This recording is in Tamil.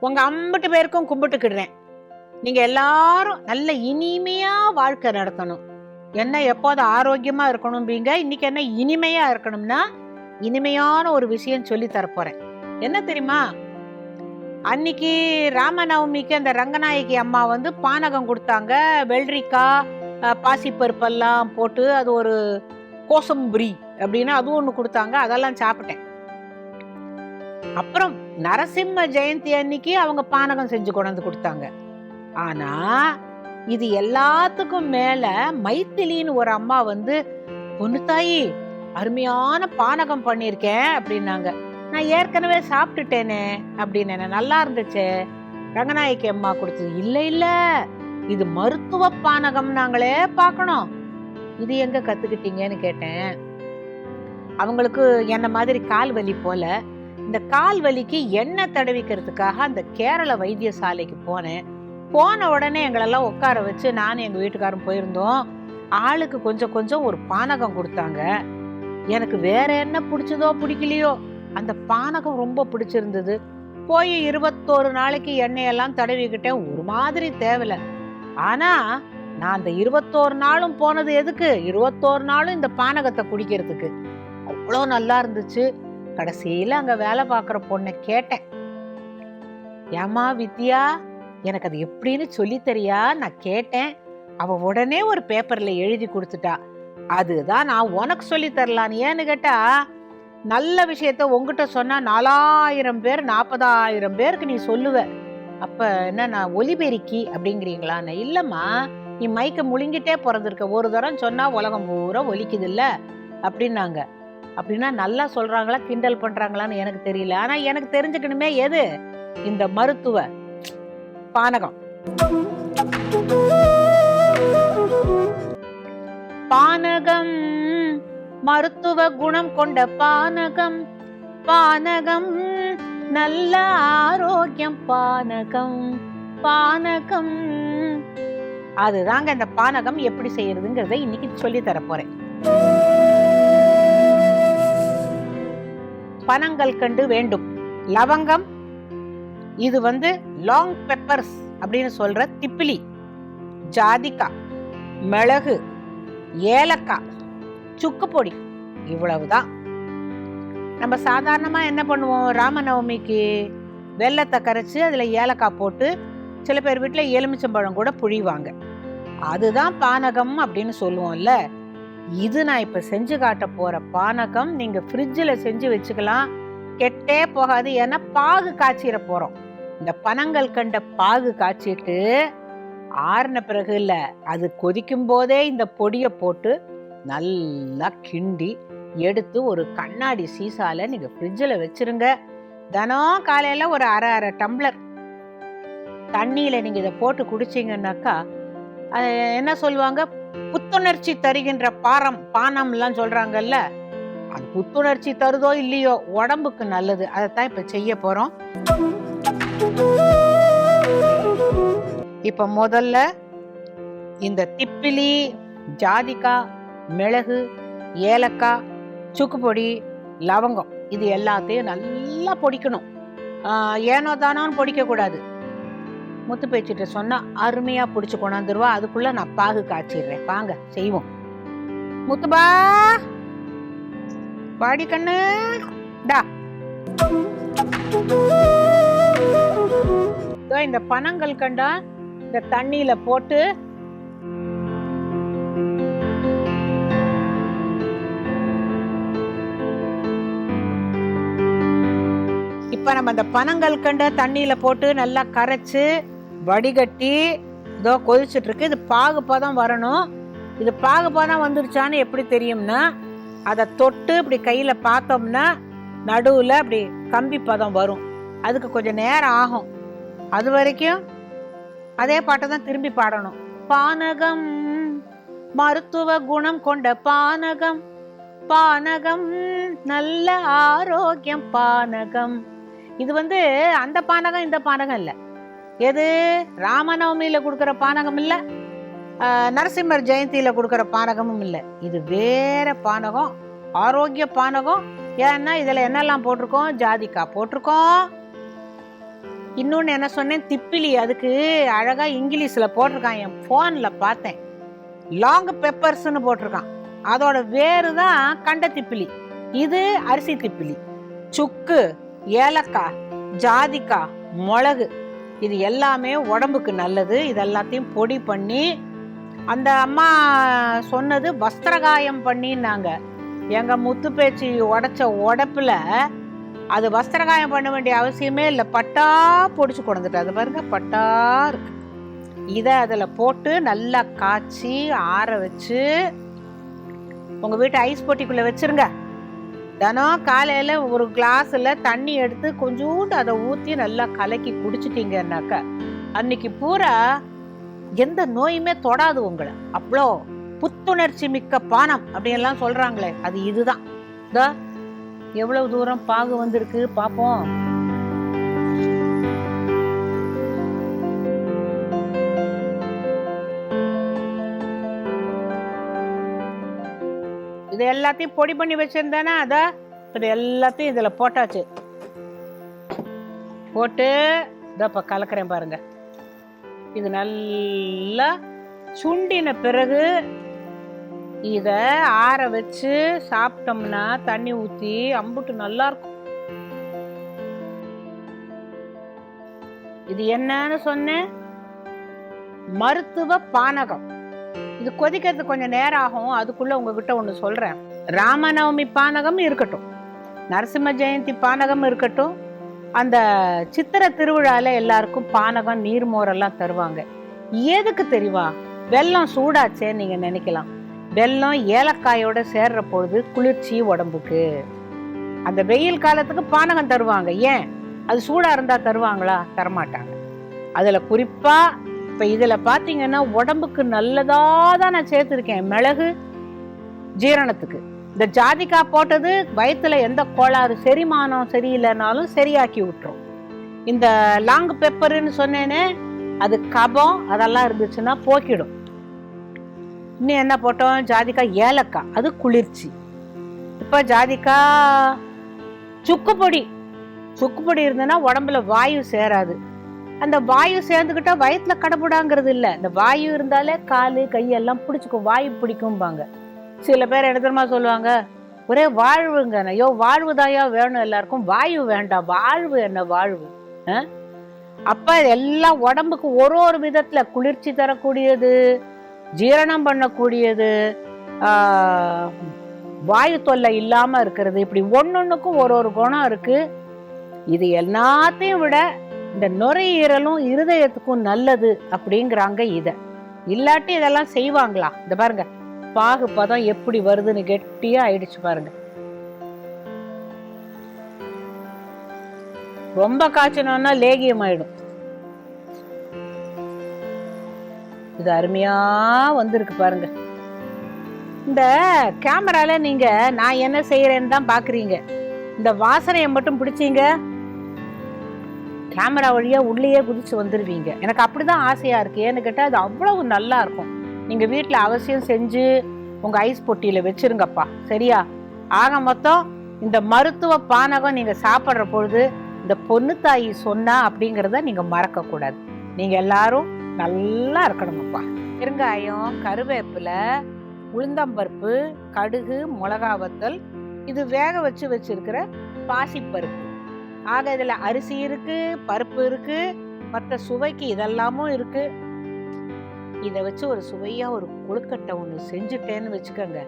உங்க அம்பட்டு பேருக்கும் கும்பிட்டுக்கிடுறேன். நீங்க எல்லாரும் நல்ல இனிமையா வாழ்க்கை நடத்தணும். என்ன எப்போதும் ஆரோக்கியமா இருக்கணும்பீங்க இன்னைக்கு என்ன இனிமையா இருக்கணும்னா இனிமையான ஒரு விஷயம் சொல்லி தரப்போறேன். என்ன தெரியுமா? அன்னைக்கு ராமநவமிக்கு அந்த ரங்கநாயகி அம்மா வந்து பானகம் கொடுத்தாங்க. வெள்ளரிக்காய் பாசிப்பருப்பெல்லாம் போட்டு அது ஒரு கோசம்புரி அப்படின்னு அது ஒன்று கொடுத்தாங்க. அதெல்லாம் சாப்பிட்டேன். அப்புறம் நரசிம்ம ஜெயந்தி அன்னைக்கு அவங்க பானகம் செஞ்சு கொண்டாந்து கொடுத்தாங்க. ஆனா இது எல்லாத்துக்கும் மேல மைத்திலின்னு ஒரு அம்மா வந்து பொண்ணு தாயி அருமையான பானகம் பண்ணியிருக்கேன் அப்படின்னாங்க. நான் ஏற்கனவே சாப்பிட்டுட்டேனே அப்படின்னு நல்லா இருந்துச்சு ரங்கநாயகி அம்மா கொடுத்தது. இல்லை இல்லை இது மருத்துவ பானகம் நாங்களே பார்க்கணும். இது எங்க கத்துக்கிட்டீங்கன்னு கேட்டேன். அவங்களுக்கு என்ன மாதிரி கால் வலி போல இந்த கால் வலிக்கு எண்ணெய் தடவிக்கிறதுக்காக அந்த கேரள வைத்தியசாலைக்கு போனேன். போன உடனே எங்களெல்லாம் உட்கார வச்சு நானும் எங்கள் வீட்டுக்காரரும் போயிருந்தோம். ஆளுக்கு கொஞ்சம் கொஞ்சம் ஒரு பானகம் கொடுத்தாங்க. எனக்கு வேற என்ன பிடிச்சதோ பிடிக்கலையோ அந்த பானகம் ரொம்ப பிடிச்சிருந்தது. போய் இருபத்தோரு நாளைக்கு எண்ணெயெல்லாம் தடவிக்கிட்டேன். ஒரு மாதிரி தேவல. ஆனால் நான் அந்த இருபத்தோரு நாளும் போனது எதுக்கு? இருபத்தோரு நாளும் இந்த பானகத்தை குடிக்கிறதுக்கு. அவ்வளோ நல்லா இருந்துச்சு. கடைசியில் அங்கே வேலை பார்க்குற பொண்ணை கேட்டேன். ஏமா வித்யா எனக்கு அது எப்படின்னு சொல்லித்தரியா நான் கேட்டேன். அவள் உடனே ஒரு பேப்பரில் எழுதி கொடுத்துட்டா. அதுதான் நான் உனக்கு சொல்லி தரலான்னு ஏன்னு கேட்டா நல்ல விஷயத்த உங்ககிட்ட சொன்னால் நாலாயிரம் பேர் நாற்பதாயிரம் பேருக்கு நீ சொல்லுவ. அப்போ என்ன நான் ஒலிபெருக்கி அப்படிங்கிறீங்களா நான் நீ மைக்கை முழுங்கிட்டே பிறந்திருக்க. ஒரு தரம் சொன்னால் உலகம் பூரா ஒலிக்குது இல்லை அப்படின்னாங்க. அப்படின்னா நல்லா சொல்றாங்களா கிண்டல் பண்றாங்களான்னு எனக்கு தெரியல. ஆனா எனக்கு தெரிஞ்சுக்கணுமே எது? இந்த மருத்துவ பானகம். பானகம் மருத்துவ குணம் கொண்ட பானகம். பானகம் நல்ல ஆரோக்கியம் பானகம். பானகம். அதுதாங்க இந்த பானகம் எப்படி செய்யறதுங்கிறத இன்னைக்கு சொல்லி தரப்போறேன் பனங்கள் கண்டு வேண்டும். லவங்கம் இது வந்து லாங் பெப்பர்ஸ் அப்படின்னு சொல்ற திப்பிலி ஜாதிக்காய் மிளகு ஏலக்காய் சுக்கு பொடி இவ்வளவுதான். நம்ம சாதாரணமாக என்ன பண்ணுவோம்? ராமநவமிக்கு வெள்ளத்தை கரைச்சி அதில் ஏலக்காய் போட்டு சில பேர் வீட்டில் எலுமிச்சம்பழம் கூட புழிவாங்க. அதுதான் பானகம் அப்படின்னு சொல்லுவோம்ல. இது நான் இப்போ செஞ்சு காட்ட போகிற பானகம் நீங்கள் ஃப்ரிட்ஜில் செஞ்சு வச்சுக்கலாம். கெட்டே போகாது. ஏன்னா பாகு காய்ச்சிட போகிறோம் இந்த பனங்கள் கண்ட பாகு காய்ச்சிட்டு ஆறின பிறகு இல்லை அது கொதிக்கும் போதே இந்த பொடியை போட்டு நல்லா கிண்டி எடுத்து ஒரு கண்ணாடி சீசால நீங்கள் ஃப்ரிட்ஜில் வச்சிருங்க. தினம் காலையில் ஒரு அரை அரை டம்ளர் தண்ணியில் நீங்கள் இதை போட்டு குடிச்சிங்கன்னாக்கா என்ன சொல்லுவாங்க? புத்துணர்ச்சி தருகின்ற பாரம் பானம்லாம் சொல்றாங்கல்ல? அது புத்துணர்ச்சி தருதோ இல்லையோ உடம்புக்கு நல்லது. அதைத்தான் இப்ப செய்ய போறோம். இப்ப முதல்ல இந்த திப்பிலி ஜாதிக்காய் மிளகு ஏலக்காய் சுக்கு பொடி லவங்கம் இது எல்லாத்தையும் நல்லா பொடிக்கணும். ஏனோ தானோன்னு பொடிக்க கூடாது முத்து பேச்சிட்ட சொன்னா அருமையா பிடிச்சி கொண்டாந்துருவா அதுக்குள்ள நான் பாகு காய்ச்சிடுறேன். வாங்க செய்வோம். முத்துபா பாடி கண்ணு. டா. இந்த பனங்கள் கண்டா இந்த தண்ணியில போட்டு இப்ப நம்ம அந்த பனங்கள் கண்ட தண்ணியில போட்டு நல்லா கரைச்சு வடிகட்டி இதோ கொதிச்சுட்டு இருக்கு இது பாகு வரணும். இது பாகு வந்துருச்சான்னு எப்படி தெரியும்னா அதை தொட்டு இப்படி கையில் பார்த்தோம்னா நடுவில் அப்படி கம்பி பதம் வரும். அதுக்கு கொஞ்சம் நேரம் ஆகும். அது வரைக்கும் அதே பாட்டை தான் திரும்பி பாடணும். பானகம் மருத்துவ குணம் கொண்ட பானகம். பானகம் நல்ல ஆரோக்கியம் பானகம். இது வந்து அந்த பானகம் இந்த பானகம் இல்லை. எது? ராமநவமியில கொடுக்குற பானகம் இல்ல. நரசிம்மர் ஜெயந்தியில கொடுக்குற பானகமும் இல்ல. இது வேற பானகம் ஆரோக்கிய பானகம். ஏன்னா இதுல என்னெல்லாம் போட்டிருக்கோம்? ஜாதிக்கா போட்டிருக்கோம். இன்னொன்று என்ன சொன்னேன்? திப்பிலி. அதுக்கு அழகாக இங்கிலீஷில் போட்டிருக்கான். என் ஃபோனில் பார்த்தேன். லாங் பெப்பர்ஸ்னு போட்டிருக்கான். அதோட வேறு தான் கண்ட திப்பிலி. இது அரிசி திப்பிலி. சுக்கு ஏலக்காய் ஜாதிக்காய் மிளகு. இது எல்லாமே உடம்புக்கு நல்லது. இது எல்லாத்தையும் பொடி பண்ணி அந்த அம்மா சொன்னது வஸ்திரகாயம் பண்ணின்னாங்க. எங்கள் முத்து பேச்சு உடைச்ச உடப்பில் அது வஸ்திரகாயம் பண்ண வேண்டிய அவசியமே இல்லை. பட்டா பொடிச்சு கொண்டுட்டு அது பாருங்க பட்டா இருக்கு. இதை அதில் போட்டு நல்லா காய்ச்சி ஆற வச்சு உங்கள் வீட்டு ஐஸ் போட்டிக்குள்ளே வச்சிருங்க. தினம் காலையில் ஒரு கிளாஸில் தண்ணி எடுத்து கொஞ்சோண்டு அதை ஊற்றி நல்லா கலக்கி குடிச்சிட்டிங்கனாக்க அன்னைக்கு பூரா எந்த நோயுமே தொடாது உங்களை. அவ்வளோ புத்துணர்ச்சி மிக்க பானம் அப்படியெல்லாம் சொல்கிறாங்களே அது இதுதான். இதோ எவ்வளவு தூரம் பாகு வந்திருக்கு பார்ப்போம் இது எல்லாத்தையும் பொடி பண்ணி வச்சிருந்தேனா அதை இது எல்லாத்தையும் இதில் போட்டாச்சு. போட்டு இதப்ப கலக்கிறேன் பாருங்க. இது நல்லா சுண்டின பிறகு இதை ஆற வச்சு சாப்பிட்டோம்னா தண்ணி ஊற்றி அம்புட்டு நல்லாயிருக்கும் இது என்னன்னு சொன்னேன்? மருத்துவ பானகம். இது கொதிக்கிறதுக்கு கொஞ்சம் நேரம் ஆகும் அதுக்குள்ளே உங்ககிட்ட ஒன்று சொல்கிறேன் ராமநவமி பானகம் இருக்கட்டும். நரசிம்ம ஜெயந்தி பானகம் இருக்கட்டும். அந்த சித்திர திருவிழாவில் எல்லாருக்கும் பானகம் நீர்மோரெல்லாம் தருவாங்க. எதுக்கு தெரியுமா? வெல்லம் சூடாச்சே நீங்கள் நினைக்கலாம். வெல்லம் ஏலக்காயோட சேர்ற பொழுது குளிர்ச்சி உடம்புக்கு. அந்த வெயில் காலத்துக்கு பானகம் தருவாங்க. ஏன்? அது சூடாக இருந்தால் தருவாங்களா? தரமாட்டாங்க. அதில் குறிப்பாக இப்ப இதுல பாத்தீங்கன்னா உடம்புக்கு நல்லதாக தான் நான் சேர்த்துருக்கேன். மிளகு ஜீரணத்துக்கு. இந்த ஜாதிக்காய் போட்டது வயித்துல எந்த கோளாறு செரிமானம் சரியில்லைனாலும் சரியாக்கி விட்டுரும். இந்த லாங் பெப்பர்னு சொன்னேனே அது கபம் அதெல்லாம் இருந்துச்சுன்னா போக்கிடும். இன்னும் என்ன போட்டோம்? ஜாதிக்காய் ஏலக்காய் அது குளிர்ச்சி. இப்ப ஜாதிக்காய் சுக்கு பொடி. சுக்கு பொடி இருந்ததுன்னா உடம்புல வாயு சேராது. அந்த வாயு சேர்ந்துக்கிட்டா வயத்துல கடப்புடாங்கிறது இல்லை. இந்த வாயு இருந்தாலே காலு கையெல்லாம் பிடிச்சிக்கும். வாயு பிடிக்கும்பாங்க. சில பேர் இடத்துமா சொல்லுவாங்க? ஒரே வாழ்வுங்க. ஐயோ வாழ்வுதாயா வேணும் எல்லாருக்கும். வாயு வேண்டாம். வாழ்வு என்ன வாழ்வு? அப்போ அப்ப எல்லாம் உடம்புக்கு ஒரு ஒரு விதத்துல குளிர்ச்சி தரக்கூடியது ஜீரணம் பண்ணக்கூடியது வாயு தொல்லை இல்லாம இருக்கிறது. இப்படி ஒன்னொன்னுக்கும் ஒரு ஒரு குணம் இருக்கு. இது எல்லாத்தையும் விட இந்த நுரையீரலும் இருதயத்துக்கும் நல்லது அப்படிங்கிறாங்க இதை. இல்லாட்டி இதெல்லாம் செய்வாங்களா? இந்த பாருங்க பாகு பதம் எப்படி வருதுன்னு கெட்டியா ஆயிடுச்சு பாருங்க. ரொம்ப காய்ச்சணும்னா லேகியம் ஆயிடும் இது அருமையா வந்திருக்கு பாருங்க. இந்த கேமரால நீங்க நான் என்ன செய்யறேன்னு தான் பாக்குறீங்க. இந்த வாசனையை மட்டும் பிடிச்சீங்க? கேமரா வழியாக உள்ளேயே குதிச்சு வந்துடுவீங்க எனக்கு அப்படி தான் ஆசையாக இருக்கு. ஏன்னு கேட்டால் அது அவ்வளவு நல்லா இருக்கும். நீங்கள் வீட்டில் அவசியம் செஞ்சு உங்கள் ஐஸ் பொட்டியில் வச்சிருங்கப்பா. சரியா? ஆக மொத்தம் இந்த மருத்துவ பானகம் நீங்கள் சாப்பிட்ற பொழுது இந்த பொண்ணு தாயி சொன்னா அப்படிங்கிறத நீங்கள் மறக்கக்கூடாது. நீங்கள் எல்லாரும் நல்லா இருக்கணுமப்பா பெருங்காயம் கருவேப்பிலை உளுந்தம்பருப்பு கடுகு மிளகா வத்தல் இது வேக வச்சு வச்சிருக்கிற பாசிப்பருப்பு. ஆக இதுல அரிசி இருக்கு பருப்பு இருக்கு மற்ற சுவைக்கு இதெல்லாமும் இருக்கு. இதை வச்சு ஒரு சுவையாக ஒரு கொழுக்கட்டை ஒன்று செஞ்சுட்டேன்னு வச்சுக்கோங்க.